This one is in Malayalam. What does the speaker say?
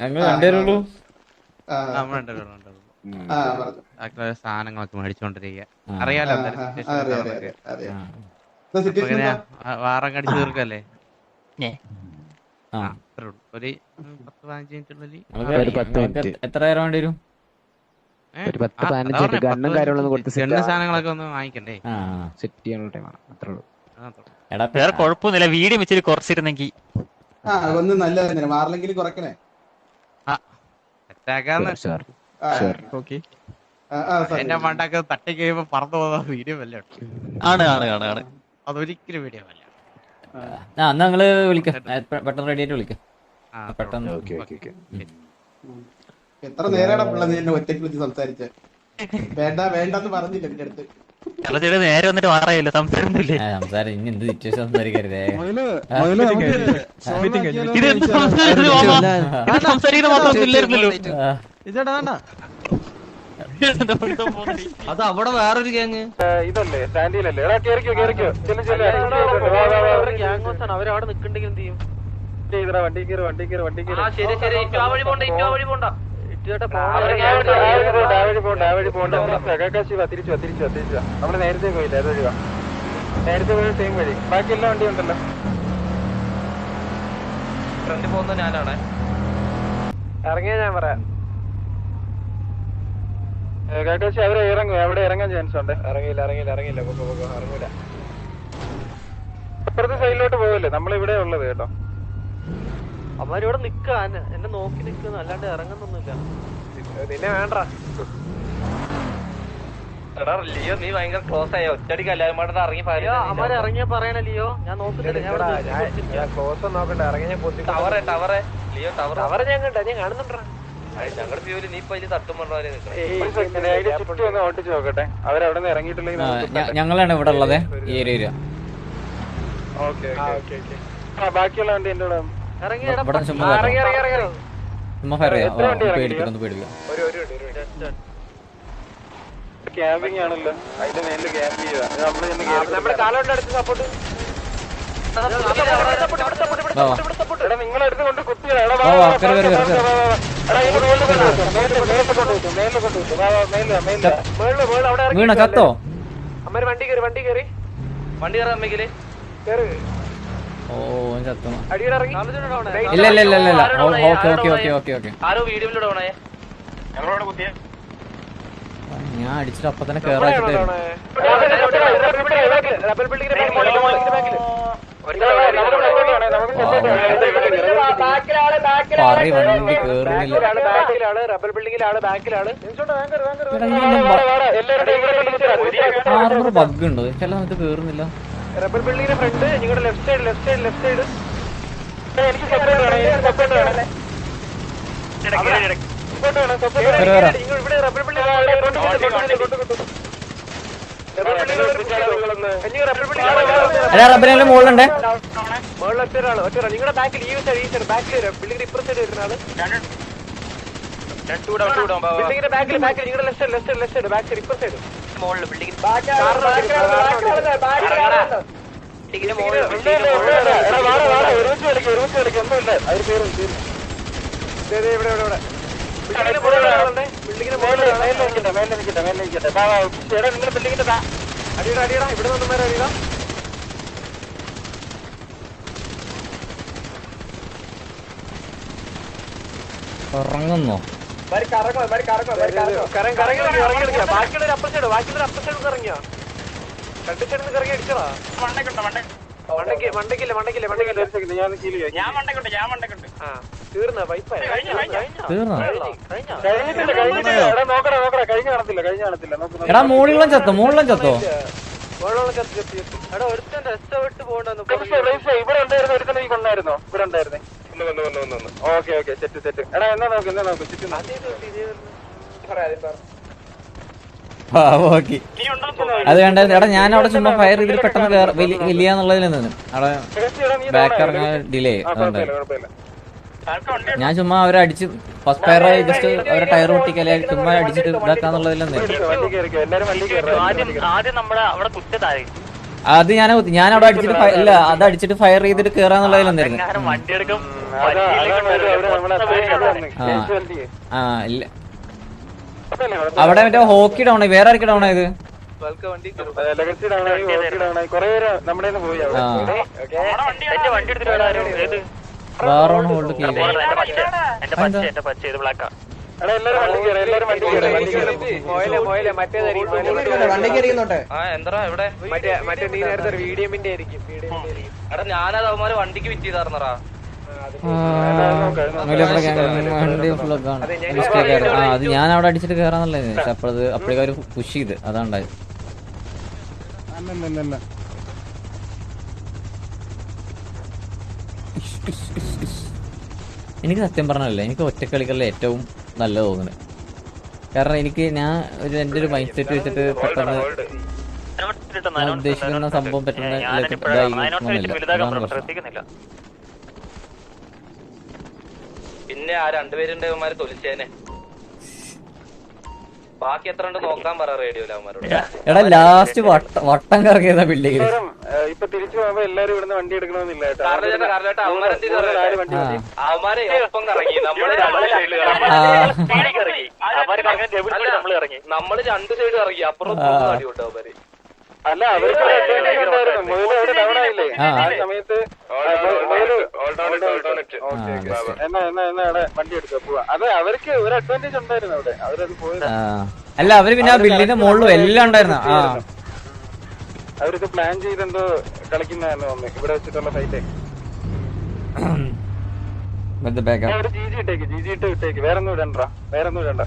ഞങ്ങൾ രണ്ടുപേരുള്ളൂ സാധനങ്ങളൊക്കെ മേടിച്ചോണ്ടിരിക്കുക അറിയാലോ? വാറൊക്കെ അടിച്ചു തീർക്കല്ലേ? ആ. അത്രേ ഉള്ളൂ. ഒരു പത്ത് പതിനഞ്ച് മിനിറ്റിനുള്ളിൽ. എത്ര വരും? ഒരു പത്ത് പതിനഞ്ച് ഗണ്ണും കാര്യങ്ങളൊന്നും കൊടുത്ത് സാധനങ്ങളൊക്കെ ഒന്ന് വാങ്ങിക്കണ്ടേ? ആ സെറ്റ് ചെയ്യാനുള്ള ടൈമാണ് അത്രേ ഉള്ളൂ. എടാ വേറെ കുഴപ്പമൊന്നുമില്ല. വീഡിയോ വെച്ചിട്ട് കുറച്ചിരുന്നെങ്കിൽ ആ വന്ന് നല്ല തന്നെ. മാറില്ലെങ്കിൽ കുറക്കണേ. എന്റെ മണ്ടൊക്കെ തട്ടി കഴിയുമ്പോ പറന്നു പോകുന്ന വീഡിയോ അല്ല ആണ് ആണ് ആണ് ആണ്. അതൊരിക്കലും വീഡിയോ അല്ല ആ. എന്നാ നിങ്ങൾ വിളിക്ക. പെട്ടെന്ന് റെഡി ആയിട്ട് വിളിക്ക. ആ, പെട്ടെന്ന്. Okay okay okay. എത്ര നേരാണ് പിള്ള നീ എന്നെ ഒറ്റയ്ക്ക് വിളിച്ച് സംസാരിച്ചേ? വേണ്ട വേണ്ടെന്ന് പറഞ്ഞില്ല എന്റെ അടുത്ത്. ചേട്ടാ നേരെ വന്നിട്ട് മാറായില്ല? സംസാരമൊന്നുമില്ലേ? സംസാരം ഇനി എന്ത് സിറ്റുവേഷൻ സംസാരിക്കരുതേ ഇത്? എന്ത് സംസാരിച്ചത് മാമാ? ഇത് സംസാരിക്കുന്ന മാത്രം ഇല്ലായിരുന്നല്ലോ ആ, ഇതേടാ വേണ്ട. എന്താ പഠിത്തം പോകുന്നത്? അത് അവിടെ വേറൊരു ഗ്യാങ് ഇതല്ലേ സ്റ്റാൻഡിലല്ലേ എടാ കേറിക്കോ കേറിക്കോ ചെല്ലു ചെല്ലു അവരവിടെ നിക്കണ്ടെങ്കിൽ എന്ത് ചെയ്യും? വണ്ടി കയറി വണ്ടി കയറി വണ്ടി കയറി. ശരി ശരി. ഇറ്റോ വഴി പോണ്ട ഇറ്റോ വഴി പോണ്ട. തിരിച്ചു. നമ്മൾ നേരത്തെ പോയില്ല അത് വഴി വാ. നേരത്തെ പോയ സെയിം വഴി. ബാക്കി എല്ലാ ഉണ്ടല്ലോ. ഞാനാണ്. ഇറങ്ങിയ ഞാൻ പറയാം. കാക്കാശി അവരെ ഇറങ്ങും. എവിടെ ഇറങ്ങാൻ ചാൻസ് ഉണ്ട്. ഇറങ്ങിയില്ല ഇറങ്ങിയില്ല ഇറങ്ങിയില്ല. പൊക്കോ അപ്പുറത്തെ സൈഡിലോട്ട് പോകല്ലേ നമ്മളിവിടെ ഉള്ളത് കേട്ടോ. അവരിവിടെ നിക്കാ. എന്നെ നോക്കി നിക്കുന്നു. അല്ലാണ്ട് ഇറങ്ങുന്നൊന്നുമില്ല. നിന്നെ വേണ്ട. എടാ ലിയോ നീ ഭയങ്കര ക്ലോസ് ആയ? ഒറ്റടിക്ക് എല്ലാവരും ഇറങ്ങി അമ്മ ഇറങ്ങിയ പറയണ ലിയോ. ഞാൻ നോക്കുന്നില്ല. ഞാൻ ക്ലോസ് നോക്കണ്ട ഇറങ്ങി ടവറെ ടവറെ ലിയോ ടവർ ടവറെ ഞാൻ കണ്ട ഞാൻ കാണുന്നുണ്ടാ ഞങ്ങളുടെ വ്യൂവിൽ നീ ഇപ്പൊ തട്ടും പറഞ്ഞ ഓട്ടിച്ച് നോക്കട്ടെ അവരവിടെ നിന്ന് ഇറങ്ങിയിട്ടില്ലെങ്കിൽ ഞങ്ങളാണ് ഇവിടെ ഉള്ളത്. ഈ ഏരിയ ഓക്കെ ഓക്കെ ഓക്കെ. ആ ബാക്കിയുള്ള വണ്ടി എന്റെ കൂടെ ഇവിടെ ചുമ്മാ. ചുമ്മാ ഫയർ ചെയ്യാം. പേടിപ്പിക്കാം. ഒരു ഒരു ക്യാമ്പിംഗ് ആണല്ലോ. അതിന്റെ മേലിൽ ക്യാമ്പ് ചെയ്യുക. നമ്മൾ നമ്മുടെ കാലോട്ട് അടുത്ത് സപ്പോർട്ട് നിങ്ങളെടുത്ത് കൊണ്ട് മേളിൽ, അവിടെ വണ്ടി കയറി വണ്ടി കയറി വണ്ടി കയറാൻ അമ്മയ്ക്കിൽ. കയറി ഓ ഓൻ ചത്തു അടിയുടെ ഇറങ്ങി. ഇല്ല ഇല്ല ഇല്ല ഇല്ല ഇല്ല. Okay okay okay okay okay. ആരോ വീഡിയോയിലൂടെ വേണേ ഞങ്ങളോട് കുത്തിയ. ഞാൻ അടിച്ചിട്ട് അപ്പൊ തന്നെ പറയ് വണ്ടി കേറുന്നില്ല. ആർമർ ബഗ് ഉണ്ടോ ചില സമയത്ത് കേറുന്നില്ല. റബ്ബർ ബിൽഡിങ്ങിന്റെ ഫ്രണ്ട് നിങ്ങളുടെ left side left side left side എനിക്ക് സപ്പോർട്ട് വേണം എനിക്ക് സപ്പോർട്ട് വേണം സപ്പോർട്ട് വേണം സപ്പോർട്ട് വരാം, വരാം. ഇവിടെ റബ്ബർ ബിൽഡിംഗ് അല്ല റബ്ബിനെ മുകളിലുണ്ട് മുകളിൽ ഒറ്റ ഒരാൾ ഒറ്റ ഒരാൾ നിങ്ങളുടെ ബാക്കിൽ ഈ സൈഡ് ഈ സൈഡ് ബാക്കിൽ ബിൽഡിംഗ് ഇപ്പുറ സൈഡ് വരുന്ന ആൾ ബിൽഡിംഗിന്റെ ബാക്കിൽ ബാക്കിൽ നിങ്ങളുടെ left side left side left side back side ഇപ്പുറ side മുകളിൽ ബിൽഡിംഗ് അടിയടാ അടിയടാ. ഇവിടെ നിന്ന് മേലെ അടിയടാ. ഇറങ്ങുന്നോ എടാ നോക്കടാ നോക്കടാ. കഴിഞ്ഞ കാണത്തില്ല കഴിഞ്ഞ കാണത്തില്ല. നോക്ക് എടാ മുകളിലും ചത്തോ മുകളിലും ചത്തോ? ഇവിടെ ഉണ്ടായിരുന്നു റൈസ്, റൈസ്, ഇവിടെ ഉണ്ടായിരുന്നു. ഒരുത്തനെ വന്നു വന്നു വന്നു വന്നു. Okay okay set set. എടാ എന്നാ നോക്ക് എന്നാ നോക്ക് ചുറ്റും ഓക്കെ അത് എടാ ഞാൻ അവിടെ ചുമ്മാ ഫയർ ചെയ്തിട്ട് പെട്ടെന്ന് വലിയ എന്നുള്ളതിൽ നിന്ന് അവിടെ ബാക്ക് ഇറങ്ങാൻ ഡിലേ ഞാൻ ചുമ്മാ അവരെ അടിച്ച് ഫസ്റ്റ് ഫയർ ജസ്റ്റ് അവരെ ടയർ പൊട്ടിക്കല്ലേ ചുമ്മാ അടിച്ചിട്ട് ഇതാക്കാന്നുള്ളതിൽ നിന്ന് ആദ്യം ആദ്യം നമ്മുടെ അവിടെ കുറ്റതായി അത് ഞാൻ ഞാൻ അവിടെ അടിച്ചിട്ട് ഇല്ല അത് അടിച്ചിട്ട് ഫയർ ചെയ്തിട്ട് നമ്മളെ ആ. ഇല്ല. അവിടെ മറ്റേ ഹോക്കി ഡൗൺ ആയി വേറെ ആർക്ക് ഡൗൺ ആയത് വേറെ ഹോൾഡ് ഞാനത് അവന്മാര് വണ്ടിക്ക് അത് ഞാൻ അവിടെ അടിച്ചിട്ട് കേറാന്നല്ലേ പക്ഷെ അപ്പോഴത് അപ്പോഴേക്കും അവർ പുഷ് ചെയ്ത് അതാണ്ടായത് എനിക്ക് സത്യം പറഞ്ഞല്ലേ എനിക്ക് ഒറ്റക്കളികളിലെ ഏറ്റവും നല്ലത് തോന്നുന്നത് കാരണം എനിക്ക് ഞാൻ ഒരു എന്റെ ഒരു മൈൻഡ് സെറ്റ് വെച്ചിട്ട് പെട്ടെന്ന് ഞാൻ ഉദ്ദേശിക്കുന്ന സംഭവം പെട്ടെന്ന് ഇതായി പിന്നെ ആ രണ്ടുപേരുണ്ട് അവന്മാര് തൊലിച്ചേനെ. ബാക്കി എത്ര ഉണ്ട് നോക്കാൻ പറ റേഡിയോയിൽ അവന്മാരോട്. എടാ ലാസ്റ്റ് വട്ടം കറങ്ങിയതാ ബിൽഡിങ്ങിൽ ഇപ്പൊ തിരിച്ചു പോകുമ്പോ എല്ലാരും ഇവിടുന്ന് വണ്ടി എടുക്കണമെന്നില്ല അവന്മാരെന്ത് അവന്മാരെ ഒപ്പം കറങ്ങി. നമ്മൾ. കറങ്ങി. നമ്മൾ രണ്ട് സൈഡ് ഇറങ്ങി അപ്പുറം. അടി അവർ. അല്ല അവർക്ക് ഒരു ഉണ്ടായിരുന്നു. മുതൽ അവിടെ ഡൗൺ ആയില്ലേ? ആ. സമയത്ത് അല്ല അവർ പിന്നെ ആ ബില്ലിന്റെ മുകളിലും എല്ലാം ഉണ്ടായിരുന്നു. ആ. അവർക്ക് പ്ലാൻ ചെയ്തെന്തോ കളിക്കുന്നതായിരുന്നു തോന്നുന്നു. ഇവിടെ വെച്ചിട്ടുള്ള ഫൈറ്റേ with the backup. ഒരു ജി ജി ഇട്ടേക്ക്. ജി ജി ഇട്ട് ഇട്ടേക്ക് വേറൊന്നും ഇടണ്ട. വേറൊന്നും ഇടണ്ട.